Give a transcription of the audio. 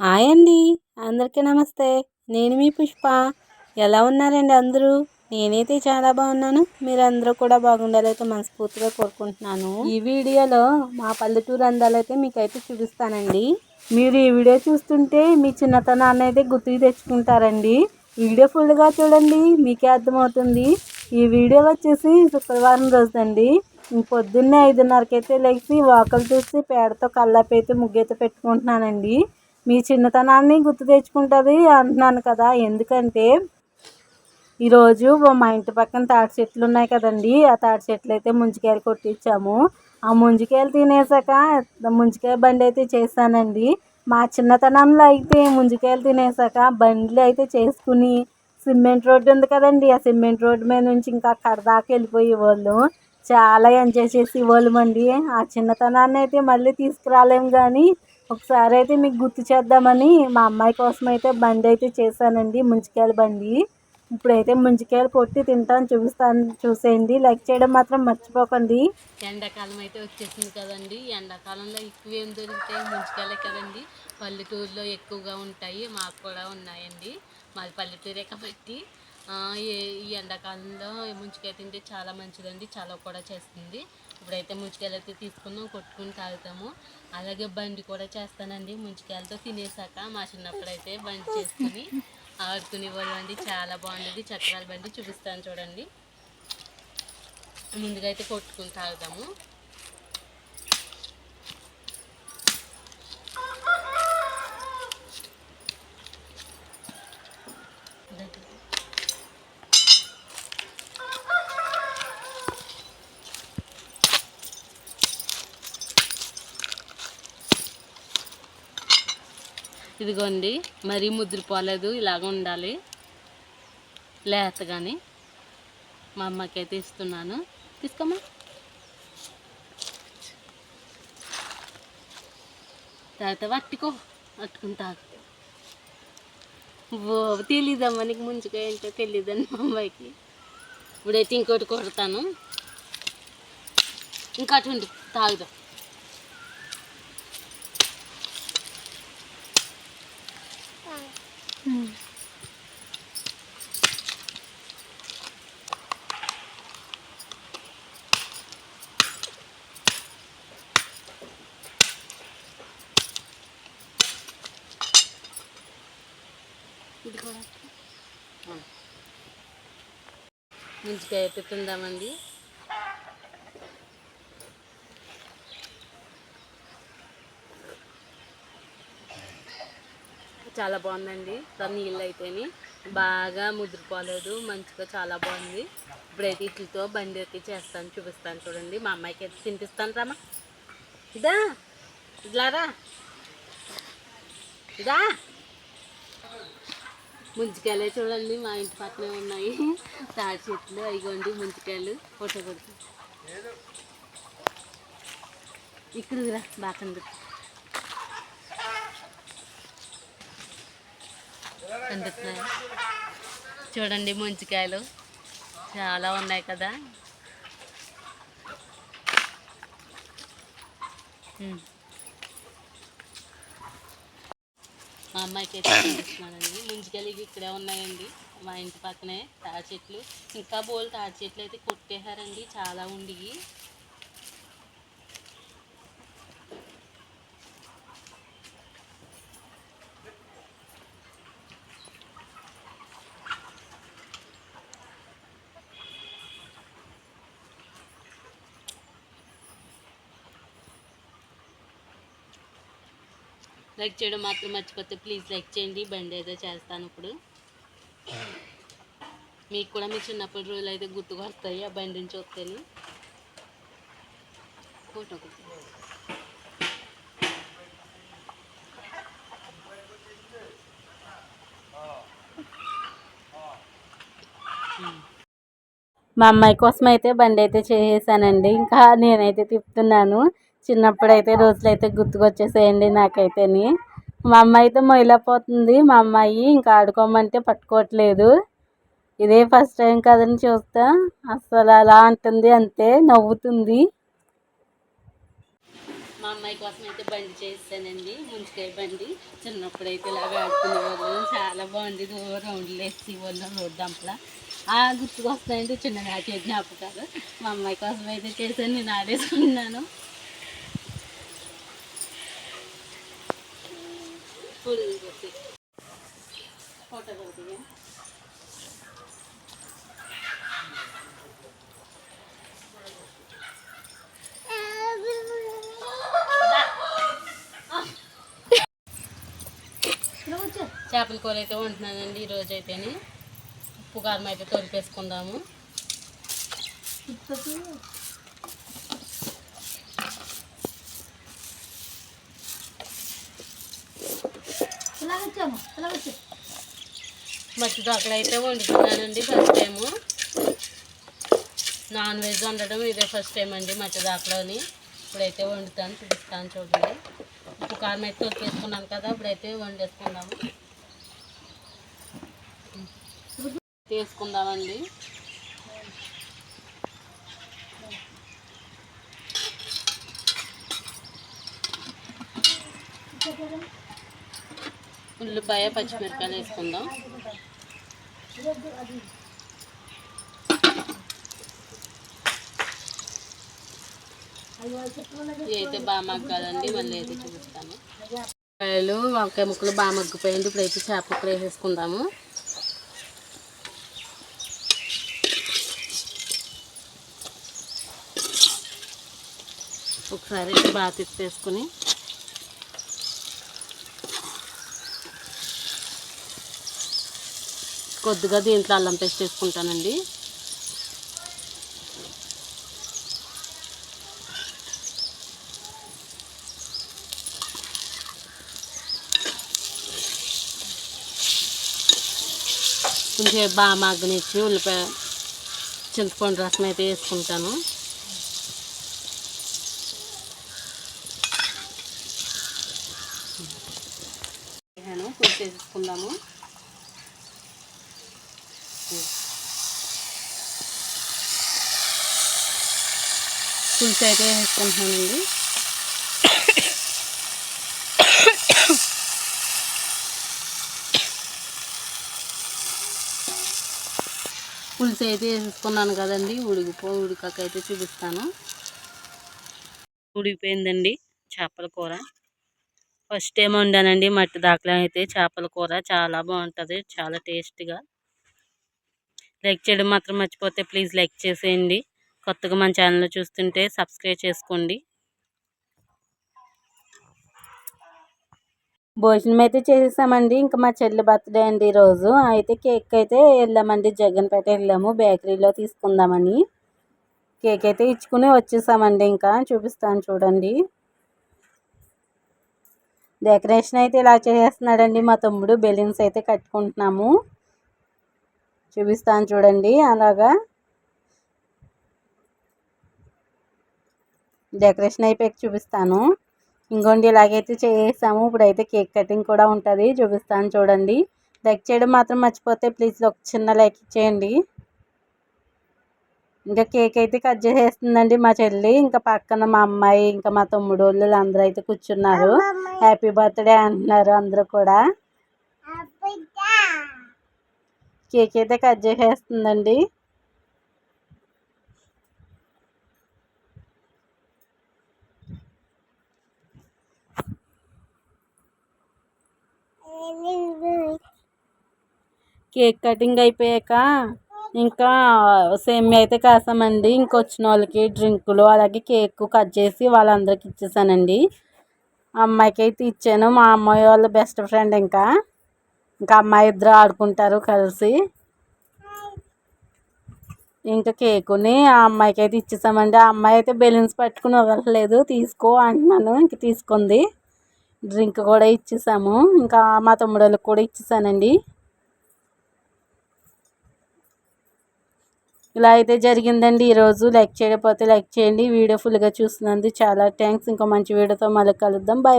Hi అండి. అందరికీ నమస్తే. నేను మీ పుష్ప. ఎలా ఉన్నారండి అందరూ? నేనైతే చాలా బాగున్నాను. మీరందరూ కూడా బాగుండాలైతే మనస్ఫూర్తిగా కోరుకుంటున్నాను. ఈ వీడియోలో మా పల్లెటూరు అందాలైతే మీకైతే చూపిస్తానండి. మీరు ఈ వీడియో చూస్తుంటే మీ చిన్నతనాన్ని అయితే గుర్తుకు తెచ్చుకుంటారండి. వీడియో ఫుల్గా చూడండి మీకే అర్థమవుతుంది. ఈ వీడియో వచ్చేసి శుక్రవారం రోజండి. పొద్దున్నే ఐదున్నరకైతే లేచి వాకలు చూసి పేడతో కల్లాపైతే ముగ్గైతే పెట్టుకుంటున్నానండి. మీ చిన్నతనాన్ని గుర్తు తెచ్చుకుంటుంది అంటున్నాను కదా. ఎందుకంటే ఈరోజు మా ఇంటి పక్కన తాటి చెట్లు ఉన్నాయి కదండి. ఆ తాటి చెట్లు అయితే ముంజికాయలు కొట్టించాము ఆ ముంజికాయలు తినేసాక ముంజికాయ బండి అయితే చేశానండి మా చిన్నతనంలో అయితే ముంజికాయలు తినేసాక బండ్లు అయితే చేసుకుని సిమెంట్ రోడ్డు ఉంది కదండి. ఆ సిమెంట్ రోడ్డు మీద నుంచి ఇంకా అక్కడ దాకా వెళ్ళిపోయేవాళ్ళు చాలా ఎంజాయ్ చేసి అండి ఆ చిన్నతనాన్ని అయితే మళ్ళీ తీసుకురాలేము కానీ ఒకసారి అయితే మీకు గుర్తు చేద్దామని మా అమ్మాయి కోసం అయితే బండి అయితే చేశానండి ముంజికాయల బండి. ఇప్పుడైతే ముంజికాయలు కొట్టి తింటాను చూపిస్తాను చూసేయండి. లైక్ చేయడం మాత్రం మర్చిపోకండి. ఎండాకాలం అయితే వచ్చేసింది కదండి. ఎండాకాలంలో ఎక్కువ ఏం దొరుకుతాయి? ముంజికాయలే కదండి. పల్లెటూరులో ఎక్కువగా ఉంటాయి మాకు కూడా ఉన్నాయండి. మాది పల్లెటూరే కాబట్టి ఈ ఎండాకాలంలో ముంచికాయ తింటే చాలా మంచిదండి చాలా కూడా చేస్తుంది. ఇప్పుడైతే ముంచికాయలు అయితే తీసుకున్నాం కొట్టుకుని తాగుతాము. అలాగే బండి కూడా చేస్తానండి ముంచికాయలతో తినేసాక మా చిన్నప్పుడు అయితే బండి చేసుకుని ఆడుకునే అండి చాలా బాగుండేది. చక్రాల బండి చూపిస్తాను చూడండి. ముందుగా అయితే కొట్టుకుని తాగుతాము. ఇదిగోండి మరీ ముద్రపోలేదు ఇలాగ ఉండాలి. లేత కానీ మా అమ్మకైతే ఇస్తున్నాను తీసుకోమా తర్వాత పట్టుకో అట్టుకుంటా ఓ తెలీదమ్మా నీకు ముంచుగా ఏంటో తెలీదని మా అమ్మాయికి. ఇప్పుడైతే ఇంకోటి కొడతాను. ఇంకా అటు తాగుదాం. ఇది కూడా ముంచుకాయ అయితే తిందామండి చాలా బాగుందండి. నీళ్ళు అయితేని. బాగా ముదిరిపోలేదు. మంచిగా చాలా బాగుంది. ఇప్పుడైతే ఇట్లతో బండి అయితే చేస్తాను చూపిస్తాను చూడండి. మా అమ్మాయికి అయితే తినిపిస్తాను రామా ఇదా ఇట్లారా ఇదా? ముంచికాయలే చూడండి మా ఇంటి పక్కనే ఉన్నాయి. తాడి చెట్లు అయిగోండి ముంచికాయలు ఫోటో కొడుతు ఇక్కడికి రా బాగా అందుతున్నాయి. చూడండి ముంచికాయలు చాలా ఉన్నాయి కదా. మా అమ్మాయికి అయితే చూపిస్తున్నానండి ముంజికాయలు ఇక్కడే ఉన్నాయండి. మా ఇంటి పక్కనే తాడి చెట్లు. ఇంకా బోల్ తాడి చెట్లు అయితే కొట్టేశారండి. చాలా ఉండి లైక్ చేయడం మాత్రం మర్చిపోతే ప్లీజ్ లైక్ చేయండి. బండి అయితే చేస్తాను ఇప్పుడు. మీకు కూడా మీ చిన్నప్పటి రోజులు అయితే గుర్తుకు వస్తాయి ఆ బండిని నుంచి ఫోటో మా అమ్మాయి కోసం అయితే బండి అయితే చేసేసానండి. ఇంకా నేనైతే తిప్పుతున్నాను. చిన్నప్పుడైతే రోజులు అయితే గుర్తుకొచ్చేసేయండి నాకైతేని. మా అమ్మాయి అయితే మొయిలపోతుంది మా అమ్మాయి ఇంకా ఆడుకోమంటే పట్టుకోవట్లేదు. ఇదే ఫస్ట్ టైం కదని చూస్తా. అసలు అలా అంటుంది అంతే నవ్వుతుంది. మా అమ్మాయి కోసం అయితే బండి చేస్తానండి ముంచుకాయ బండి. చిన్నప్పుడు అయితే ఇలాగ ఆడుకునేవాళ్ళం. చాలా బాగుంది. రౌండ్లు వేసి వాళ్ళు రోడ్డు దంపల. ఆ గుర్తుకు వస్తాయండి చిన్ననాటి జ్ఞాపకాలు. మా అమ్మాయి కోసం అయితే చేశాను. నేను ఆడేసుకున్నాను. ఫుల్ గుర్తు ఫోటో కొద్దిగా చేపల కూర అయితే వండుతున్నానండి ఈరోజు అయితేనే. ఉప్పు కారం అయితే తొలిపేసుకుందాము మట్టి దాకలు అయితే వండుతున్నానండి ఫస్ట్ టైము నాన్ వెజ్ వండడం ఇదే ఫస్ట్ టైం అండి మట్టి దాకలోని. ఇప్పుడైతే వండుతాను చూపిస్తాను చూడండి. ఉప్పు కారం అయితే తొలిపేసుకున్నాను కదా ఇప్పుడైతే వండేసుకుందాము. తీసుకుందామండి. ఉల్లిపాయ పచ్చిమిరపకాయలు వేసుకుందాం. ఇదైతే బాగా మగ్గాలండి మళ్ళీ అయితే చూపిస్తాను. కాయలు వంకాయ ముక్కలు బాగా మగ్గిపోయింది ఇప్పుడైతే చేప ఫ్రై వేసుకుందాము ఒకసారి అయితే బాగా తిప్పేసుకుని కొద్దిగా దీంట్లో అల్లం పేస్ట్ వేసుకుంటానండి. కొంచెం బాగా మగ్గనిచ్చి ఉల్లిపాయ చింతపండు రసం అయితే వేసుకుంటాను. కొంచెం వేసుకుందాము పులుసు అయితే వేసుకుంటున్నానండి? పులుసు అయితే వేసుకున్నాను కదండి ఉడికిపో ఉడికాక అయితే చూపిస్తాను. ఉడికిపోయిందండి చేపల కూర. ఫస్ట్ టైం వండానండి మట్టి దాకలో అయితే చేపల కూర చాలా బాగుంటుంది చాలా టేస్ట్గా. లైక్ చేయడం మాత్రం మర్చిపోతే ప్లీజ్ లైక్ చేసేయండి. కొత్తగా మన ఛానల్ చూస్తుంటే సబ్స్క్రైబ్ చేసుకోండి. భోజనం అయితే చేసేసామండి. ఇంకా మా చెల్లి బర్త్డే అండి ఈరోజు. అయితే కేక్ అయితే వెళ్ళామండి. జగన్పేట వెళ్ళాము. బేకరీలో తీసుకుందామని. కేక్ అయితే ఇచ్చుకుని వచ్చేసామండి ఇంకా. చూపిస్తాను చూడండి. డెకరేషన్ అయితే ఇలా చేసేస్తున్నాడండి మా తమ్ముడు. బెలూన్స్ అయితే కట్టుకుంటున్నాము. చూపిస్తాను చూడండి అలాగా. డెకరేషన్ అయిపోయాక చూపిస్తాను. ఇంకోండి ఇలాగైతే చేసాము ఇప్పుడైతే కేక్ కటింగ్ కూడా ఉంటుంది చూపిస్తాను చూడండి. లైక్ చేయడం మాత్రం మర్చిపోతే ప్లీజ్ ఒక చిన్న లైక్ చేయండి ఇంకా కేక్ అయితే కట్ చేసేస్తుందండి మా చెల్లి. ఇంకా పక్కన మా అమ్మాయి ఇంకా మా తమ్ముడు వాళ్ళు అందరూ అయితే కూర్చున్నారు. హ్యాపీ బర్త్డే అంటున్నారు అందరూ కూడా. కేక్ అయితే కట్ చేసేస్తుందండి. కేక్ కటింగ్ అయిపోయాక ఇంకా సేమియా అయితే కాసామండి. ఇంకొచ్చిన వాళ్ళకి డ్రింకులు అలాగే కేక్ కట్ చేసి వాళ్ళందరికి ఇచ్చేసానండి. అమ్మాయికి అయితే ఇచ్చాను. మా అమ్మాయి వాళ్ళ బెస్ట్ ఫ్రెండ్ ఇంకా. ఇంకా అమ్మాయి ఇద్దరు ఆడుకుంటారు కలిసి. ఇంకా కేకుని ఆ అమ్మాయికి అయితే ఇచ్చేసామండి. ఆ అమ్మాయి అయితే బెలూన్స్ పట్టుకుని వదలలేదు. తీసుకో అంటున్నాను. ఇంక తీసుకుంది. డ్రింక్ కూడా ఇచ్చేసాము. ఇంకా మా తమ్ముడు కూడా ఇచ్చేసానండి. ఇలా అయితే జరిగిందండి. ఈరోజు లైక్ చేయకపోతే లైక్ చేయండి. వీడియో ఫుల్గా చూసినందుకు చాలా థ్యాంక్స్ ఇంకో మంచి వీడియోతో మళ్ళీ కలుద్దాం. బాయ్